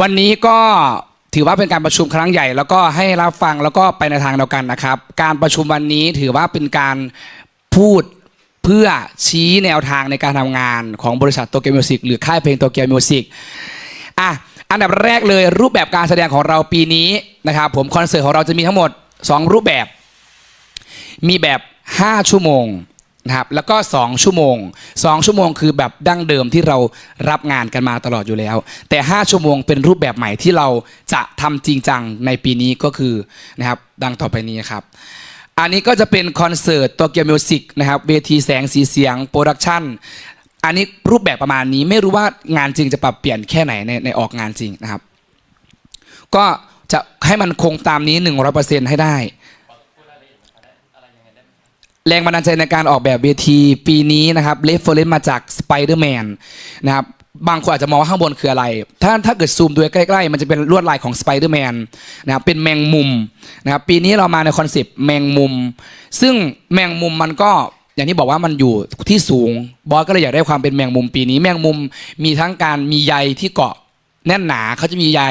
วันนี้ก็ถือว่าเป็นการประชุมครั้งใหญ่ แล้วก็ให้รับฟังแล้วก็ไปในทางเดียวกันนะครับ การประชุมวันนี้ถือว่าเป็นการพูดเพื่อชี้แนวทางในการทำงานของบริษัทโตเกียวมิวสิกหรือค่ายเพลงโตเกียวมิวสิกอะอันดับแรกเลยรูปแบบการแสดงของเราปีนี้นะครับผมคอนเสิร์ตของเราจะมีทั้งหมด 2 รูปแบบ มีแบบ 5 ชั่วโมง นะครับแล้วก็ 2 ชั่วโมง 2 ชั่วโมงคือแบบดั้งเดิมที่เรารับงานกันมาตลอดอยู่แล้ว แต่ 5 ชั่วโมงเป็นรูปแบบใหม่ที่เราจะทำจริงจังในปีนี้ก็คือนะครับดังต่อไปนี้ครับ อันนี้ก็จะเป็นคอนเสิร์ตโตเกียวมิวสิกนะครับเวทีแสงสีเสียงโปรดักชันอันนี้รูปแบบประมาณนี้ไม่รู้ว่างานจริงจะปรับเปลี่ยนแค่ไหนในในออกงานจริงนะครับ ก็จะให้มันคงตามนี้ 100%ให้ได้ แรงบันดาลใจในการออกแบบเวทีปีนี้นะครับเลฟเฟอร์เรนมาจาก Spider-Man นนะครับบางคนอาจจะมองว่าข้างบนคืออะไร ถ้าถ้าเกิดซูมดูใกล้ๆ มันจะเป็นลวดลายของ Spider-Man นะครับเป็นแมงมุมนะครับปีนี้เรามาในคอนเซปต์แมงมุม ซึ่งแมงมุมมันก็อย่างที่บอกว่ามันอยู่ที่สูง บอสก็เลยอยากได้ความเป็นแมงมุมปีนี้ แมงมุมมีทั้งการมีใยที่เกาะแน่นหนาเขาจะมีใย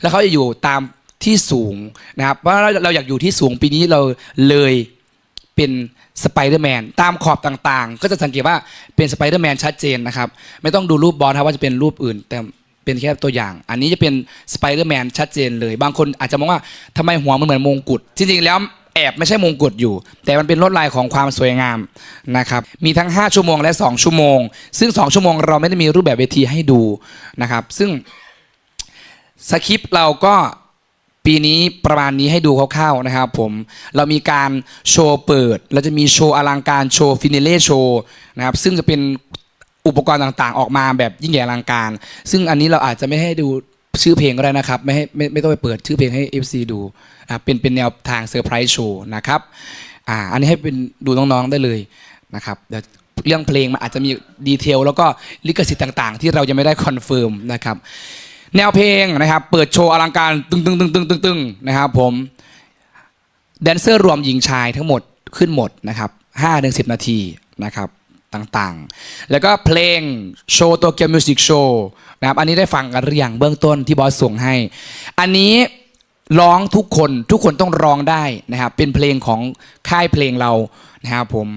แล้วเขาจะอยู่ตามที่สูงนะครับเพราะเราเราอยากอยู่ที่สูงปีนี้เราเลยเป็น สไปเดอร์แมนตามขอบต่างๆ ก็จะสังเกตว่าเป็นสไปเดอร์แมนชัดเจนนะครับ ไม่ต้องดูรูปบอลนะครับว่าจะเป็นรูปอื่น แต่เป็นแค่ตัวอย่าง อันนี้จะเป็นสไปเดอร์แมนชัดเจนเลย บางคนอาจจะมองว่าทำไมหัวมันเหมือนมงกุฎจริงๆแล้วแอบไม่ใช่มงกุฎอยู่ แต่มันเป็นลวดลายของความสวยงามนะครับมีทั้ง 5 ชั่วโมงและ 2 ชั่วโมง ซึ่ง 2 ชั่วโมงเราไม่ได้มีรูปแบบเวทีให้ดูนะครับซึ่งสคริปต์เราก็ ปีนี้ประมาณนี้ให้ดูคร่าวๆนะครับผมเรามีการโชว์เปิดเราจะมีโชว์อลังการโชว์ฟินิเล่โชว์นะครับซึ่งจะเป็นอุปกรณ์ต่างๆ ออกมาแบบยิ่งใหญ่อลังการ ซึ่งอันนี้เราอาจจะไม่ให้ดูชื่อเพลงก็ได้นะครับ ไม่ให้ไม่ไม่ต้องไปเปิดชื่อเพลงให้ FC ดูอ่าเป็นเป็นแนวทางเซอร์ไพรส์โชว์นะครับอ่าอันนี้ให้เป็นดูน้องๆได้เลยนะครับเดี๋ยวเรื่องเพลงมันอาจจะมีดีเทลแล้วก็ลิขสิทธิ์ต่างๆ ที่เรายังไม่ได้คอนเฟิร์มนะครับ แนวเพลงนะครับ เปิดโชว์อลังการตึงตึงตึงตึงตึงตึงนะครับผมแดนเซอร์รวมหญิงชายทั้งหมดขึ้นหมดนะครับ5ถึง10นาทีนะครับต่างๆ แล้วก็เพลงโชว์ตัวเกียวมิวสิกโชว์นะครับอันนี้ได้ฟังกันหรือยังเบื้องต้นที่บอสส่งให้ อันนี้ร้องทุกคนทุกคนต้องร้องได้นะครับเป็นเพลงของค่ายเพลงเรานะครับผม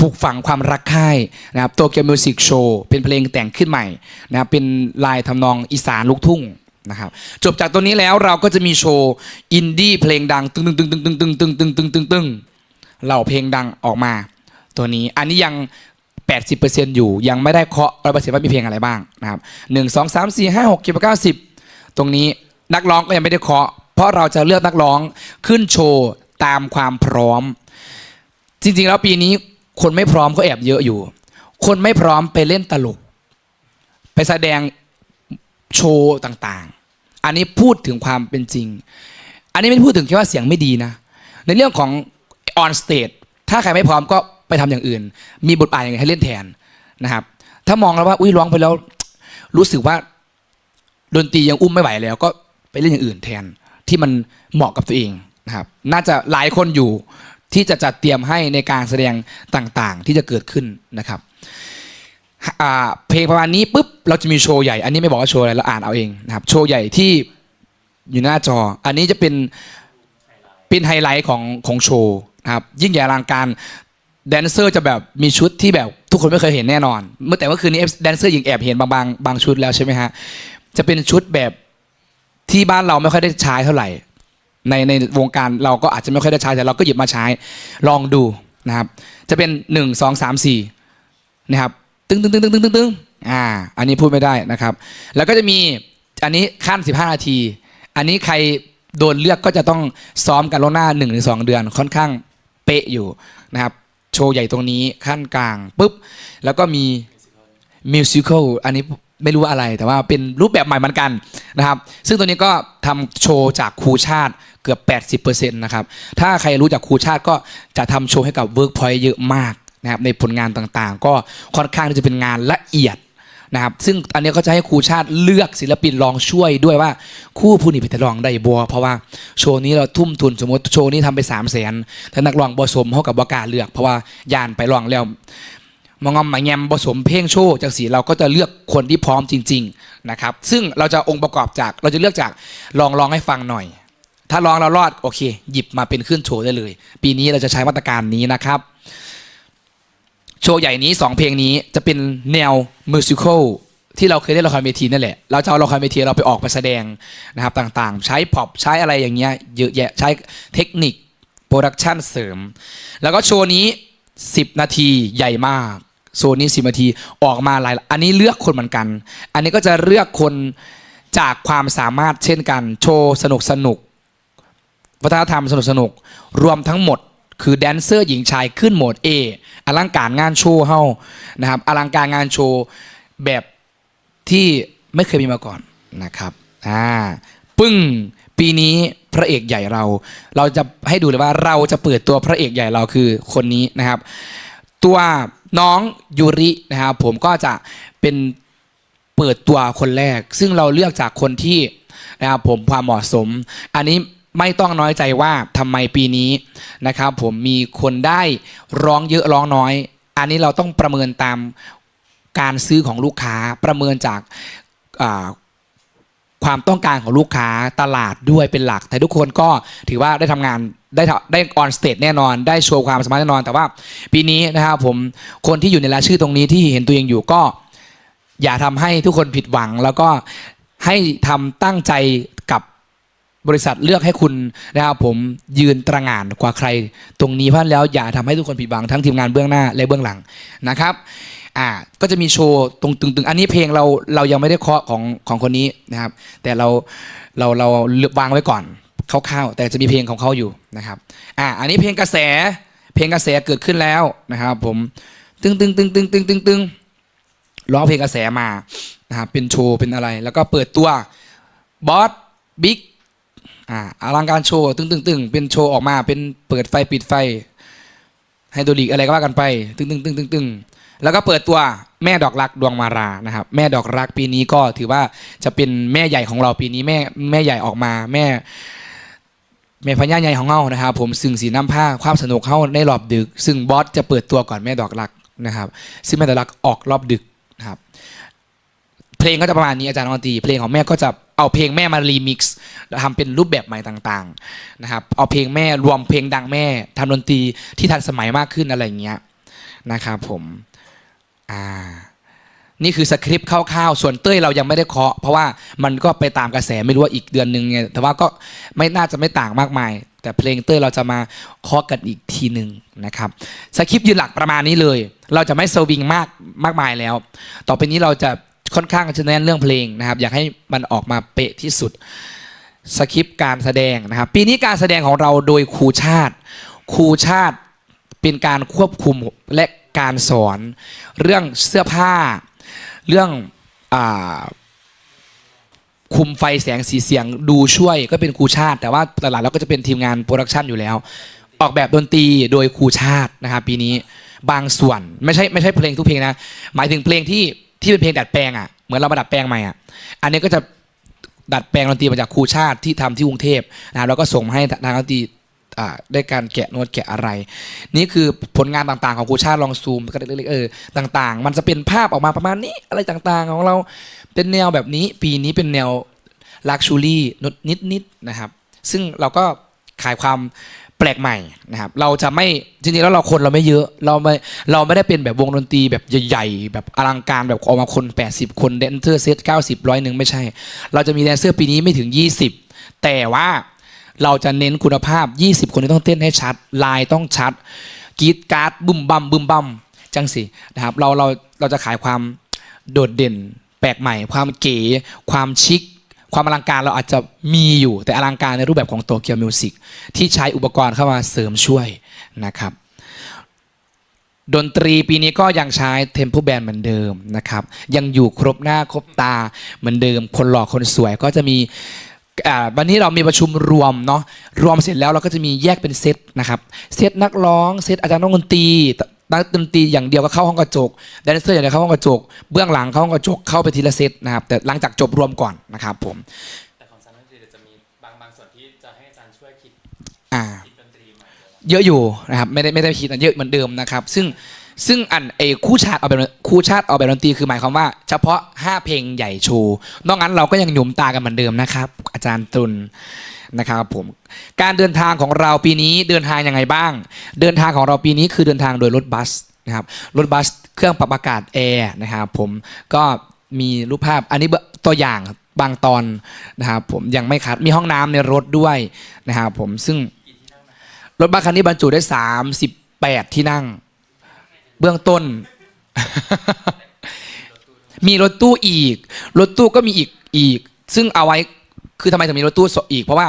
ปลูกฝังความรักค่นะครับตัวเกียวมิวสิกโชว์เป็นเพลงแต่งขึ้นใหม่นะครับเป็นลายทำนองอีสานลูกทุ่งนะครับจบจากตัวนี้แล้วเราก็จะมีโชว์อินดี้เพลงดังตึงตึงตึงตึงตึงตึงตึงตึงตึงตึงตึงเหล่าเพลงดังออกมา ตัวนี้อันนี้ยัง 80%อยู่ยังไม่ได้เคาะร้อยเปอร์เซ็นต์ว่ามีเพลงอะไรบ้างนะครับหนึ่งสองสามสี่ห้าหกเจ็ดแปดเก้าสิบตรงนี้นักร้องก็ยังไม่ได้เคาะ เพราะเราจะเลือกนักร้องขึ้นโชว์ตามความพร้อม จริงๆแล้วปีนี้ คนไม่พร้อมก็แอบเยอะอยู่ คนไม่พร้อมไปเล่นตลก ไปแสดงโชว์ต่างๆ อันนี้พูดถึงความเป็นจริง อันนี้ไม่พูดถึงแค่ว่าเสียงไม่ดีนะ ในเรื่องของ on stage ถ้าใครไม่พร้อมก็ไปทำอย่างอื่น มีบทบาทอย่างไรให้เล่นแทนนะครับ ถ้ามองแล้วว่าอุ้ยร้องไปแล้ว รู้สึกว่าดนตรียังอุ้มไม่ไหวแล้ว ก็ไปเล่นอย่างอื่นแทนที่มันเหมาะกับตัวเองนะครับ น่าจะหลายคนอยู่ ที่จะจัดเตรียมให้ในการแสดงต่างๆ ที่จะเกิดขึ้นนะครับเพลงประมาณนี้ปุ๊บเราจะมีโชว์ใหญ่ อันนี้ไม่บอกว่าโชว์อะไรเราอ่านเอาเองนะครับโชว์ใหญ่ที่อยู่หน้าจอ อันนี้จะเป็นเป็นไฮไลท์ของของโชว์นะครับยิ่งใหญ่อลังการแดนเซอร์จะแบบมีชุดที่แบบทุกคนไม่เคยเห็นแน่นอน เมื่อแต่เมื่อคืนนี้แดนเซอร์หญิงแอบเห็นบางบางบางชุดแล้วใช่ไหมฮะจะเป็นชุดแบบที่บ้านเราไม่ค่อยได้ใช้เท่าไหร่ ในในวงการเราก็อาจจะไม่ค่อยได้ใช้แต่เราก็หยิบมาใช้ลองดูนะครับจะเป็นหนึ่งสองสามสี่นะครับตึ้งตึ้งตึ้งตึ้งตึ้งตึ้งตึงอ่าอันนี้พูดไม่ได้นะครับ แล้วก็จะมีอันนี้ขั้น 15 นาที อันนี้ใครโดนเลือกก็จะต้องซ้อมกันล่วงหน้า1นถึงสเดือนค่อนข้างเป๊ะอยู่นะครับโชว์ใหญ่ตรงนี้ขั้นกลางปุ๊บ แล้วก็มีมิวสิควลอันนี้ ไม่รู้อะไรแต่ว่าเป็นรูปแบบใหม่เหมือนกันนะครับซึ่งตัวนี้ก็ทำโชว์จากครูชาติเกือบ 80%นะครับถ้าใครรู้จักครูชาติก็จะทำโชว์ให้กับ Workpoint เยอะมากนะครับในผลงานต่างๆ ก็ค่อนข้างที่จะเป็นงานละเอียดนะครับซึ่งอันนี้ก็จะให้ครูชาติเลือกศิลปินลองช่วยด้วยว่าคู่ผู้นี้ไปแต่ลองได้บัวเพราะว่าโชว์นี้เราทุ่มทุนสมมติโชว์นี้ทำไป3ามแสนแต่นักร้องบอสมเขากับบกล้าเลือก เพราะว่ายานไปลองแล้ว มางอมมาแงมผสมเพลงโชว์จากสีเราก็จะเลือกคนที่พร้อมจริง ๆนะครับ ซึ่งเราจะองค์ประกอบจากเราจะเลือกจากลองร้องให้ฟังหน่อย ถ้าร้องเรารอดโอเค หยิบมาเป็นขึ้นโชว์ได้เลย ปีนี้เราจะใช้มาตรการนี้นะครับ โชว์ใหญ่นี้ 2 เพลงนี้จะเป็นแนวมิวสิควลที่เราเคยเล่นละครเวทีนั่นแหละ เราจะเอาละครเวทีเราไปออกไปแสดงนะครับต่างๆ ใช้พอปใช้อะไรอย่างเงี้ยเยอะแยะใช้เทคนิคโปรดักชันเสริม แล้วก็โชว์นี้ 10 นาทีใหญ่มาก โซนนี้10นาทีออกมาหลายอันนี้เลือกคนเหมือนกัน อันนี้ก็จะเลือกคนจากความสามารถเช่นกัน โชว์สนุกสนุกวัฒนธรรมสนุกสนุกรวมทั้งหมดคือแดนเซอร์หญิงชายขึ้นโหมด A อลังการงานโชว์เฮานะครับอลังการงานโชว์แบบที่ไม่เคยมีมาก่อนนะครับอ่าปึ้งปีนี้พระเอกใหญ่เรา เราจะให้ดูเลยว่าเราจะเปิดตัวพระเอกใหญ่เราคือคนนี้นะครับ ตัว น้องยูรินะครับผมก็จะเป็นเปิดตัวคนแรก ซึ่งเราเลือกจากคนที่นะครับผมความเหมาะสม อันนี้ไม่ต้องน้อยใจว่าทำไมปีนี้นะครับ ผมมีคนได้ร้องเยอะร้องน้อย อันนี้เราต้องประเมินตามการซื้อของลูกค้าประเมินจากอ่า ความต้องการของลูกค้าตลาดด้วยเป็นหลัก แต่ทุกคนก็ถือว่าได้ทำงานได้ได้ออนสเตจแน่นอน ได้โชว์ความสามารถแน่นอน แต่ว่าปีนี้นะครับผมคนที่อยู่ในรายชื่อตรงนี้ที่เห็นตัวเองอยู่ก็ อย่าทำให้ทุกคนผิดหวัง แล้วก็ให้ทำตั้งใจกับบริษัทเลือกให้คุณนะครับผมยืนตระงานกว่าใคร ตรงนี้เพราะฉะนั้นแล้วอย่าทำให้ทุกคนผิดหวังทั้งทีมงานเบื้องหน้าและเบื้องหลังนะครับ อ่าก็จะมีโชว์ตรงตึงๆ อันนี้เพลงเราเรายังไม่ได้เคาะของของคนนี้นะครับ แต่เราเราเราวางไว้ก่อนคร่าวๆแต่จะมีเพลงของเขาอยู่นะครับอ่าอันนี้เพลงกระแส เพลงกระแสเกิดขึ้นแล้วนะครับ ผมตึงตึงตึงตึงตึงตึงตึงร้องเพลงกระแสมานะครับเป็นโชว์เป็นอะไร แล้วก็เปิดตัวบอสบิ๊กอ่าอลังการโชว์ตึงตึงตึงเป็นโชว์ออกมาเป็นเปิดไฟปิดไฟไฮโดรลิกอะไรก็ว่ากันไป ตึงตึงตึงตึงตึง แล้วก็เปิดตัวแม่ดอกรักดวงมารานะครับ แม่ดอกรักปีนี้ก็ถือว่าจะเป็นแม่ใหญ่ของเราปีนี้แม่แม่ใหญ่ออกมาแม่แม่พญาใหญ่ของเฮานะครับ ผมซึ่งสีน้ำผ้าความสนุกเฮาในรอบดึก ซึ่งบอสจะเปิดตัวก่อนแม่ดอกรักนะครับ ซึ่งแม่ดอกรักออกรอบดึกนะครับ เพลงก็จะประมาณนี้อาจารย์นนตรีเพลงของแม่ก็จะเอาเพลงแม่มารีมิกซ์แล้วทำเป็นรูปแบบใหม่ต่างๆนะครับ เอาเพลงแม่รวมเพลงดังแม่ทำดนตรีที่ทันสมัยมากขึ้นอะไรอย่างเงี้ยนะครับผม อ่านี่คือสคริปต์คร่าวๆ ส่วนเต้ยเรายังไม่ได้เคาะ เพราะว่ามันก็ไปตามกระแสไม่รู้ว่าอีกเดือนหนึ่งไง แต่ว่าก็ไม่น่าจะไม่ต่างมากมาย แต่เพลงเต้ยเราจะมาเคาะกันอีกทีหนึ่งนะครับ สคริปต์ยืนหลักประมาณนี้เลย เราจะไม่สวิงมากมากมายแล้ว ต่อไปนี้เราจะค่อนข้างจะเน้นเรื่องเพลงนะครับ อยากให้มันออกมาเป๊ะที่สุด สคริปต์การแสดงนะครับ ปีนี้การแสดงของเราโดยครูชาติ ครูชาติเป็นการควบคุมและ การสอน เรื่องเสื้อผ้า เรื่องอคุมไฟแสงสีเสียงดูช่วยก็เป็นครูชาติ แต่ว่าหลักๆเราก็จะเป็นทีมงานโปรดักชันอยู่แล้ว ออกแบบดนตรีโดยครูชาตินะครับปีนี้บางส่วนไม่ใช่ไม่ใช่เพลงทุกเพลงนะ หมายถึงเพลงที่ที่เป็นเพลงดัดแปลงอะเหมือนเรามาดัดแปลงใหม่อะอันนี้ก็จะดัดแปลงดนตรีมาจากครูชาติที่ทำที่กรุงเทพนะครับแล้วก็ส่งให้ทางดนตรี ได้การแกะโน้ตแกะอะไร นี่คือผลงานต่างๆของครูชาติลองซูมก็เล็กๆเออต่าง ๆ มันจะเป็นภาพออกมาประมาณนี้อะไรต่างๆ ของเราเป็นแนวแบบนี้ ปีนี้เป็นแนวลักชูรี่นิดๆนะครับ ซึ่งเราก็ขายความแปลกใหม่นะครับ เราจะไม่จริงๆแล้วเราคนเราไม่เยอะ เราไม่เราไม่ได้เป็นแบบวงดนตรีแบบใหญ่ๆ แบบอลังการแบบออกมาคน 80 คนแดนเซอร์เซต90ร้อยหนึ่งไม่ใช่ เราจะมีแดนเซอร์ปีนี้ไม่ถึง 20 แต่ว่า เราจะเน้นคุณภาพ 20 คนที่ต้องเต้นให้ชัด ลายต้องชัดกีดการ์ดบึมบัมบึมบัมจังสินะครับเราเราเราจะขายความโดดเด่น แปลกใหม่ ความเก๋ความชิคความอลังการเราอาจจะมีอยู่แต่อลังการในรูปแบบของโตเกียวมิวสิกที่ใช้อุปกรณ์เข้ามาเสริมช่วยนะครับ ดนตรีปีนี้ก็ยังใช้เทม p พ b แบนเหมือนเดิมนะครับ ยังอยู่ครบหน้าครบตาเหมือนเดิม คนหล่อคนสวยก็จะมี อ่าวันนี้เรามีประชุมรวมเนาะรวมเสร็จแล้วเราก็จะมีแยกเป็นเซตนะครับเซตนักร้องเซตอาจารย์นักดนตรีนักดนตรีอย่างเดียวก็เข้าห้องกระจกแดนเซอร์อย่างเดียวเข้าห้องกระจก เบื้องหลังเข้าห้องกระจกเข้าไปทีละเซตนะครับแต่หลังจากจบรวมก่อนนะครับผมแต่ของอาจารย์ดนตรีจะมีบางบางส่วนที่จะให้อาจารย์ช่วยคิดอ่าดนตรีม่เยอะอยู่นะครับไม่ได้ไม่ได้คิดนะเยอะเหมือนเดิมนะครับ ซึ่ง ซึ่งอันเอคู่ชาติเอาแบบคู่ชาติเอาแบบดนตรีคือหมายความว่า เฉพาะ 5 เพลงใหญ่โชว์นอกนั้นเราก็ยังหยุมตากันเหมือนเดิมนะครับ อาจารย์ตุลนะครับผมการเดินทางของเราปีนี้เดินทางยังไงบ้าง เดินทางของเราปีนี้คือเดินทางโดยรถบัสนะครับรถบัสเครื่องปรับอากาศแอร์นะครับผมก็มีรูปภาพอันนี้ตัวอย่างบางตอนนะครับผมยังไม่คัดมีห้องน้ำในรถด้วยนะครับผมซึ่งรถบัสคันนี้บรรจุได้ 38 ที่นั่ง เบื้องต้น มีรถตู้อีก รถตู้ก็มีอีกอีก ซึ่งเอาไว้คือทำไมถึงมีรถตู้อีก เพราะว่า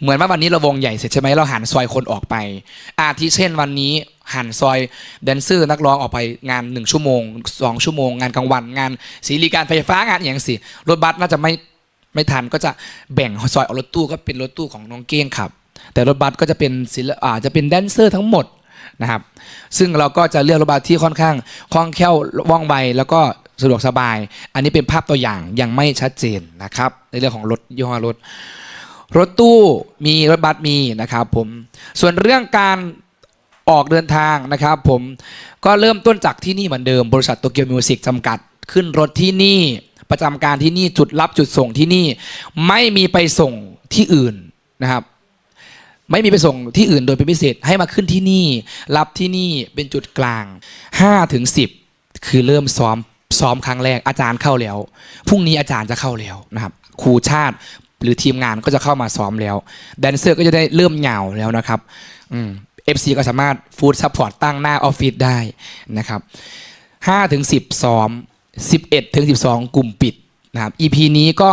เหมือนว่าวันนี้เราวงใหญ่เสร็จใช่ไหมเราหันซอยคนออกไป อาทิเช่นวันนี้หันซอยแดนเซอร์นักร้องออกไปงาน1ชั่วโมง2ชั่วโมง งานกลางวัน งานสีรีการไฟฟ้างานอย่างสิรถบัสน่าจะไม่ไม่ทันก็จะแบ่งซอยเอารถตู้ก็เป็นรถตู้ของน้องเก้งขับ แต่รถบัสก็จะเป็นศิลปอ่าจะเป็นแดนเซอร์ทั้งหมด นะครับ ซึ่งเราก็จะเลือกรถบัสที่ค่อนข้างคล่องแคล่วว่องไวแล้วก็สะดวกสบาย อันนี้เป็นภาพตัวอย่างยังไม่ชัดเจนนะครับ ในเรื่องของรถยี่ห้อรถ รถตู้มีรถบัสมีนะครับผม ส่วนเรื่องการออกเดินทางนะครับผมก็เริ่มต้นจากที่นี่เหมือนเดิม บริษัทโตเกียวมิวสิกจำกัด ขึ้นรถที่นี่ประจำการที่นี่จุดรับจุดส่งที่นี่ ไม่มีไปส่งที่อื่นนะครับ ไม่มีไปส่งที่อื่นโดยเป็นพิเศษให้มาขึ้นที่นี่ รับที่นี่เป็นจุดกลาง5ถึง10 คือเริ่มซ้อมซ้อมครั้งแรกอาจารย์เข้าแล้วพรุ่งนี้อาจารย์จะเข้าแล้วนะครับครูชาติหรือทีมงานก็จะเข้ามาซ้อมแล้วแดนเซอร์ก็จะได้เริ่มเหงาแล้วนะครับอืมเอฟซีก็สามารถฟู้ดซัพพอร์ตตั้งหน้าออฟฟิศได้นะครับ5ถึง10ซ้อม11ถึง12กลุ่มปิดนะครับ EP นี้ก็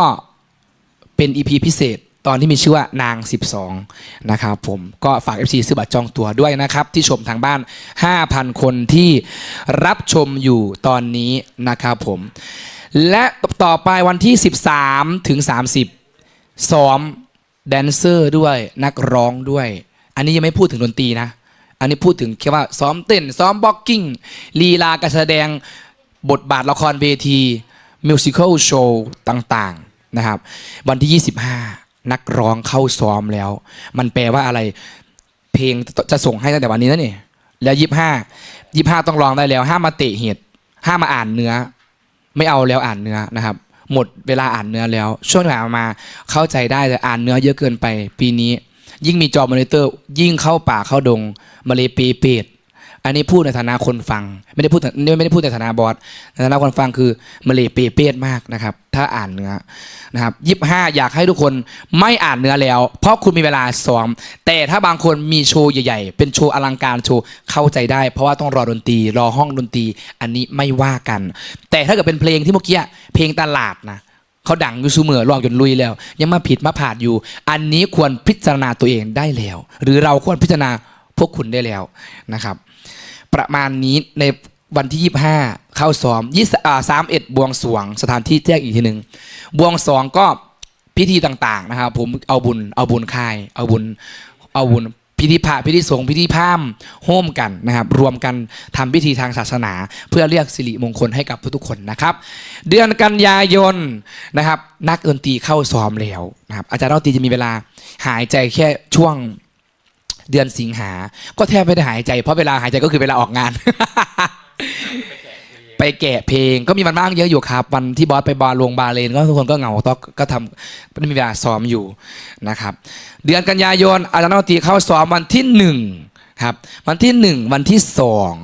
เป็น EP พิเศษ ตอนที่มีชื่อว่านาง 12 นะครับผมก็ฝาก FC ซื้อบัตรจองตั๋วด้วยนะครับ ที่ชมทางบ้าน 5,000 คนที่รับชมอยู่ตอนนี้นะครับผม และต่อไปวันที่ 13 ถึง 30 ซ้อมแดนเซอร์ด้วยนักร้องด้วย อันนี้ยังไม่พูดถึงดนตรีนะ อันนี้พูดถึงแค่ว่าซ้อมเต้น ซ้อมบ็อกกิ้งลีลาการแสดงบทบาทละครเวทีมิวสิควลโชว์ต่าง ๆ นะครับ วันที่ 25 นักร้องเข้าซ้อมแล้ว มันแปลว่าอะไร เพลงจะส่งให้ตั้งแต่วันนี้นะนี่ แล้วยี่ห้ายี่ห้าต้องร้องได้แล้ว ห้ามมาเตะเหตุห้ามมาอ่านเนื้อ ไม่เอาแล้วอ่านเนื้อนะครับ หมดเวลาอ่านเนื้อแล้ว ช่วงที่ผ่านมาเข้าใจได้แต่อ่านเนื้อเยอะเกินไป ปีนี้ ยิ่งมีจอมอนิเตอร์ ยิ่งเข้าป่าเข้าดงมาเลยปีเป็ด อันนี้พูดในฐานะคนฟัง ไม่ได้พูดไม่ได้พูดในฐานะบอสในฐานะคนฟังคือมาเลยเปเปดมากนะครับ ถ้าอ่านเนื้อนะครับยิบห้าอยากให้ทุกคนไม่อ่านเนื้อแล้ว เพราะคุณมีเวลาซ้อม แต่ถ้าบางคนมีโชว์ใหญ่ๆ เป็นโชว์อลังการโชว์เข้าใจได้ เพราะว่าต้องรอดนตรี รอห้องดนตรี อันนี้ไม่ว่ากัน แต่ถ้าเกิดเป็นเพลงที่เมื่อกี้เพลงตลาดนะเขาดังอยู่เสมอลองจนลุยแล้ว ยังมาผิดมาผาดอยู่ อันนี้ควรพิจารณาตัวเองได้แล้ว หรือเราควรพิจารณาพวกคุณได้แล้วนะครับ ประมาณนี้ในวันที่ 25 เข้าซ้อมยี่สามเอ็ดบวงสวงสถานที่แจ้งอีกทีหนึ่งบวงสวงก็พิธีต่างๆนะครับผมเอาบุญเอาบุญค่าย เอาบุญเอาบุญพิธีพระพิธีสงฆ์พิธีพามโฮมกันนะครับ รวมกันทำพิธีทางศาสนา เพื่อเรียกสิริมงคลให้กับทุกๆคนนะครับ เดือนกันยายนนะครับ นักดนตรีเข้าซ้อมแล้วนะครับอาจารย์ดนตรีจะมีเวลาหายใจแค่ช่วง เดือนสิงหา ก็แทบไม่ได้หายใจ เพราะเวลาหายใจก็คือเวลาออกงาน ไปแกะเพลงก็มีมันบ้างเยอะอยู่ครับ วันที่บอสไปบาร์ลวงบาเลนก็ทุกคนก็เหงาตองก็ทำไม่มีเวลาซ้อมอยู่นะครับ เดือนกันยายนอาจารย์นตรีเข้าซ้อมวันที่หนึ่งครับวันที่หนึ่งวันที่สอง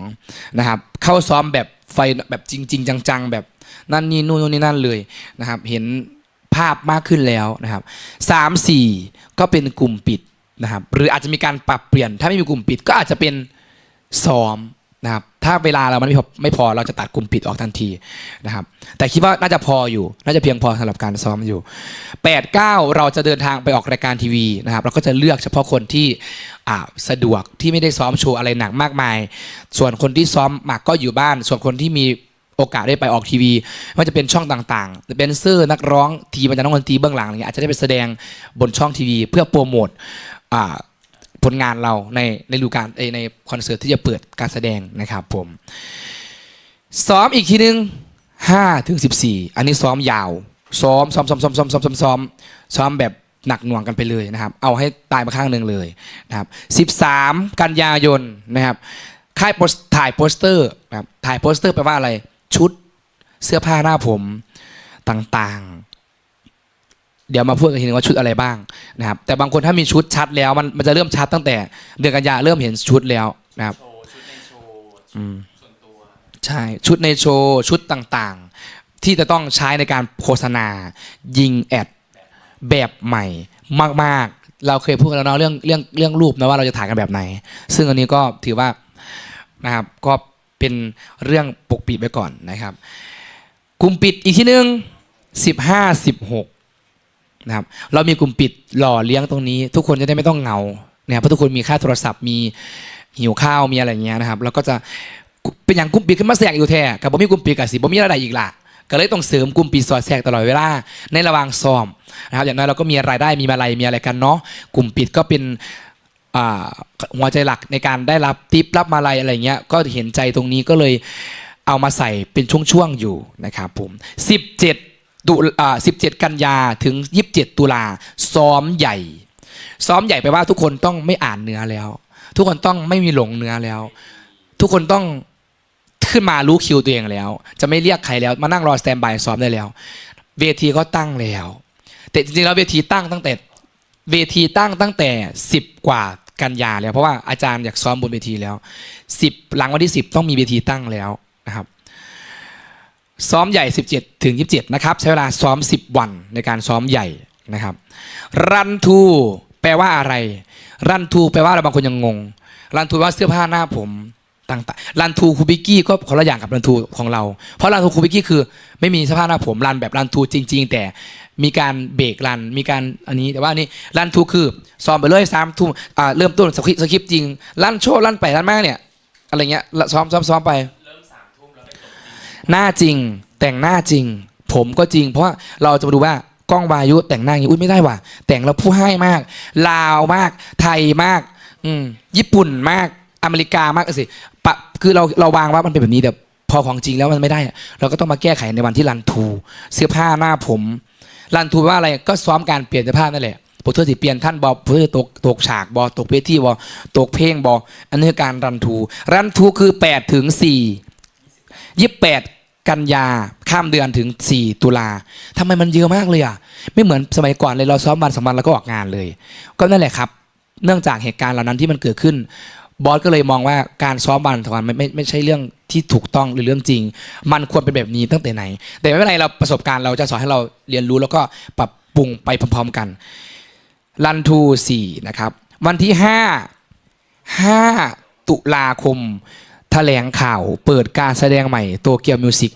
นะครับ เข้าซ้อมแบบไฟแบบจริง ๆ จัง ๆ แบบนั่นนี่นู่นนี่นั่นเลยนะครับ เห็นภาพมากขึ้นแล้วนะครับสามสี่ก็เป็นกลุ่มปิด นะครับหรืออาจจะมีการปรับเปลี่ยน ถ้าไม่มีกลุ่มปิดก็อาจจะเป็นซ้อมนะครับถ้าเวลาเรามันไม่พอไม่พอเราจะตัดกลุ่มปิดออกทันทีนะครับแต่คิดว่าน่าจะพออยู่ น่าจะเพียงพอสำหรับการซ้อมอยู่8 9เราจะเดินทางไปออกรายการทีวีนะครับเราก็จะเลือกเฉพาะคนที่สะดวกที่ไม่ได้ซ้อมโชว์อะไรหนักมากมาย ส่วนคนที่ซ้อมหมักก็อยู่บ้าน ส่วนคนที่มีโอกาสได้ไปออกทีวีไม่ว่าจะเป็นช่องต่างๆเป็นเซอร์นักร้องทีมอาจารย์นักดนตรีเบื้องหลังอะไรเงี้ยอาจจะได้ไปแสดงบนช่องทีวี เพื่อโปรโมท ผลงานเราในในฤดูกาลในคอนเสิร์ตที่จะเปิดการแสดงนะครับผม ซ้อมอีกทีนึง5ถึง14 อันนี้ซ้อมยาว ซ้อมซ้อมซ้อมซ้อมซ้อมซ้อมซ้อมซ้อมซ้อมแบบหนักหน่วงกันไปเลยนะครับ เอาให้ตายมาข้างหนึ่งเลยนะครับ13 กันยายนนะครับค่ายปสถ่ายโปสเตอร์นะครับถ่ายโปสเตอร์แปลว่าอะไร ชุดเสื้อผ้าหน้าผมต่างๆ เดี๋ยวมาพูดกันทีนึงว่าชุดอะไรบ้างนะครับแต่บางคนถ้ามีชุดชัดแล้วมันมันจะเริ่มชัดตั้งแต่เดือนกันยาเริ่มเห็นชุดแล้วนะครับโชว์ชุดในโชว์อืมส่วนตัวใช่ชุดในโชว์ชุดต่างๆ ที่จะต้องใช้ในการโฆษณา ยิงแอดแบบใหม่มากๆ เราเคยพูดกันแล้วเนาะเรื่องเรื่องเรื่องรูปนะว่าเราจะถ่ายกันแบบไหน ซึ่งอันนี้ก็ถือว่านะครับก็เป็นเรื่องปกปิดไว้ก่อนนะครับกลุ่มปิดอีกที่หนึ่งสิบห้าสิบหก นะครับเรามีกลุ่มปิดหล่อเลี้ยงตรงนี้ ทุกคนจะได้ไม่ต้องเหงานะครับเพราะทุกคนมีค่าโทรศัพท์มีหิวข้าวมีอะไรอย่างเงี้ยนะครับแล้วก็จะเป็นอย่างกลุ่มปีขึ้นมาแทรกอยู่แท้กับบ่มีกลุ่มปีกับสิบ่มีอะไรอีกล่ะก็เลยต้องเสริมกลุ่มปีสอดแทรกตลอดเวลาในระหว่างซ้อมนะครับอย่างน้อยเราก็มีรายได้มีมาลัยมีอะไรกันเนาะกลุ่มปิดก็เป็นหัวใจหลักในการได้รับทิปรับมาลัยอะไรเงี้ยก็เห็นใจตรงนี้ก็เลยเอามาใส่เป็นช่วงๆอยู่นะครับผม17 ตุอ่า17กันยาถึง27ตุลาซ้อมใหญ่ ซ้อมใหญ่แปว่าทุกคนต้องไม่อ่านเนื้อแล้ว ทุกคนต้องไม่มีหลงเนื้อแล้ว ทุกคนต้องขึ้นมารู้คิวตัวเองแล้ว จะไม่เรียกใครแล้วมานั่งรอสแตนบายซ้อมได้แล้ว เวทีก็ตั้งแล้ว แต่จริงๆแล้วเวทีตั้งตั้งแต่เวทีตั้งตั้งแต่สิบกว่ากันยาแล้วเพราะว่าอาจารย์อยากซ้อมบนเวทีแล้วสิบหลังวันที่สิบต้องมีเวทีตั้งแล้วนะครับ ซ้อมใหญ่ 17 ถึง 27 นะครับ ใช้เวลาซ้อม 10 วันในการซ้อมใหญ่นะครับ รันทูแปลว่าอะไร รันทูแปลว่าอะไรบางคนยังงง รันทูว่าเสื้อผ้าหน้าผมต่างๆรันทูคูบิกกี้ก็คนละอย่างกับรันทูของเรา เพราะรันทูคูบิกกี้คือ ไม่มีเสื้อผ้าหน้าผมรันแบบรันทูจริง ๆ แต่มีการเบรกรันมีการอันนี้แต่ว่าอันนี้รันทูคือซ้อมไปเลยสามทุ่มอ่าเริ่มต้นสคริปต์สคริปต์จริงรันโชว์รันไปรันมากเนี่ยอะไรเงี้ยซ้อมซ้อมซ้อมไป หน้าจริง แต่งหน้าจริง ผมก็จริง เพราะเราจะมาดูว่ากล้องวายุแต่งหน้าอย่างนี้อุ้ยไม่ได้ว่ะ แต่งแล้วผู้ให้มาก ลาวมาก ไทยมาก อืมญี่ปุ่นมากอเมริกามากสิปะคือเราเราวางว่ามันเป็นแบบนี้แต่พอของจริงแล้วมันไม่ได้ เราก็ต้องมาแก้ไขในวันที่รันทู เสื้อผ้าหน้าผมรันทูว่าอะไรก็ซ้อมการเปลี่ยนเสื้อผ้านั่นแหละพวกเธอสิเปลี่ยนท่านบอเพื่อตกตกฉากบอตกเวทีบอตกเพลงบออันนี้คือการรันทู รันทูคือ8ถึง4ยี่แปด กันยาข้ามเดือนถึง 4 ตุลาทำไมมันเยอะมากเลยอะไม่เหมือนสมัยก่อนเลยเราซ้อมวันสองวันแล้วก็ออกงานเลย ก็นั่นแหละครับ เนื่องจากเหตุการณ์เหล่านั้นที่มันเกิดขึ้น บอสก็เลยมองว่าการซ้อมวันสองวันไม่ไม่ไม่ใช่เรื่องที่ถูกต้องหรือเรื่องจริง มันควรเป็นแบบนี้ตั้งแต่ไหน แต่ไม่เป็นไรเราประสบการณ์เราจะสอนให้เราเรียนรู้แล้วก็ปรับปรุงไปพร้อมๆกันรันทูสี่นะครับ วันที่ห้า5ตุลาคม แถลงข่าวเปิดการแสดงใหม่โตเกียวมิวสิก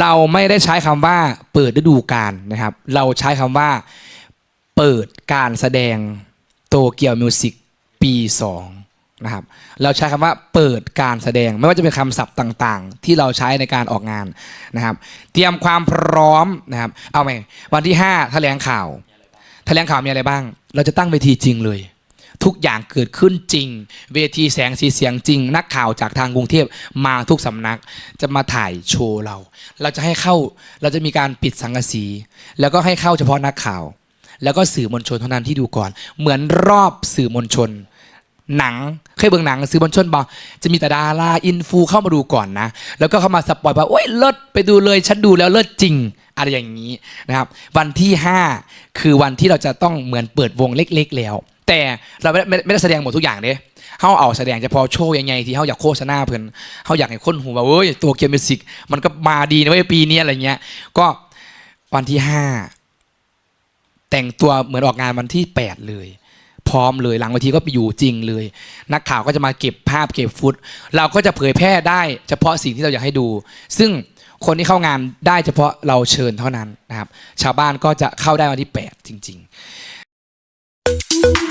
เราไม่ได้ใช้คำว่าเปิดฤดูกาลนะครับ เราใช้คำว่าเปิดการแสดงโตเกียวมิวสิกปี2นะครับ เราใช้คำว่าเปิดการแสดงไม่ว่าจะเป็นคำศัพท์ต่างๆ ที่เราใช้ในการออกงานนะครับ เตรียมความพร้อมนะครับ เอาไหมวันที่5แถลงข่าวแถลงข่าวมีอะไรบ้าง เราจะตั้งเวทีจริงเลย ทุกอย่างเกิดขึ้นจริง เวทีแสงสีเสียงจริง นักข่าวจากทางกรุงเทพมาทุกสำนักจะมาถ่ายโชว์เรา เราจะให้เข้าเราจะมีการปิดสังกะสี แล้วก็ให้เข้าเฉพาะนักข่าว แล้วก็สื่อมวลชนเท่านั้นที่ดูก่อน เหมือนรอบสื่อมวลชน หนังเคยเบิ่งหนังสื่อมวลชนบอกจะมีแต่ดาราอินฟูเข้ามาดูก่อนนะ แล้วก็เข้ามาสปอยว่าโอ้ยเลิศไปดูเลยฉันดูแล้วเลิศจริงอะไรอย่างนี้นะครับ วันที่ 5 คือวันที่เราจะต้องเหมือนเปิดวงเล็ก ๆ แล้ว แต่เราไม่ได้ไม่ไม่ได้แสดงหมดทุกอย่างเด้เขาเอาแสดงเฉพาะโชว์ยังไงที่เขาอยากโฆษณาเพิ่นเขาอยากให้คนหูว่าเว้ยตัวเกมมิวสิกมันก็มาดีนะเว้ยปีนี้อะไรเงี้ย ก็วันที่5แต่งตัวเหมือนออกงานวันที่8เลยพร้อมเลยหลังเวทีก็ไปอยู่จริงเลย นักข่าวก็จะมาเก็บภาพเก็บฟุต เราก็จะเผยแพร่ได้เฉพาะสิ่งที่เราอยากให้ดู ซึ่งคนที่เข้างานได้เฉพาะเราเชิญเท่านั้นนะครับ ชาวบ้านก็จะเข้าได้วันที่ 8 จริง ๆ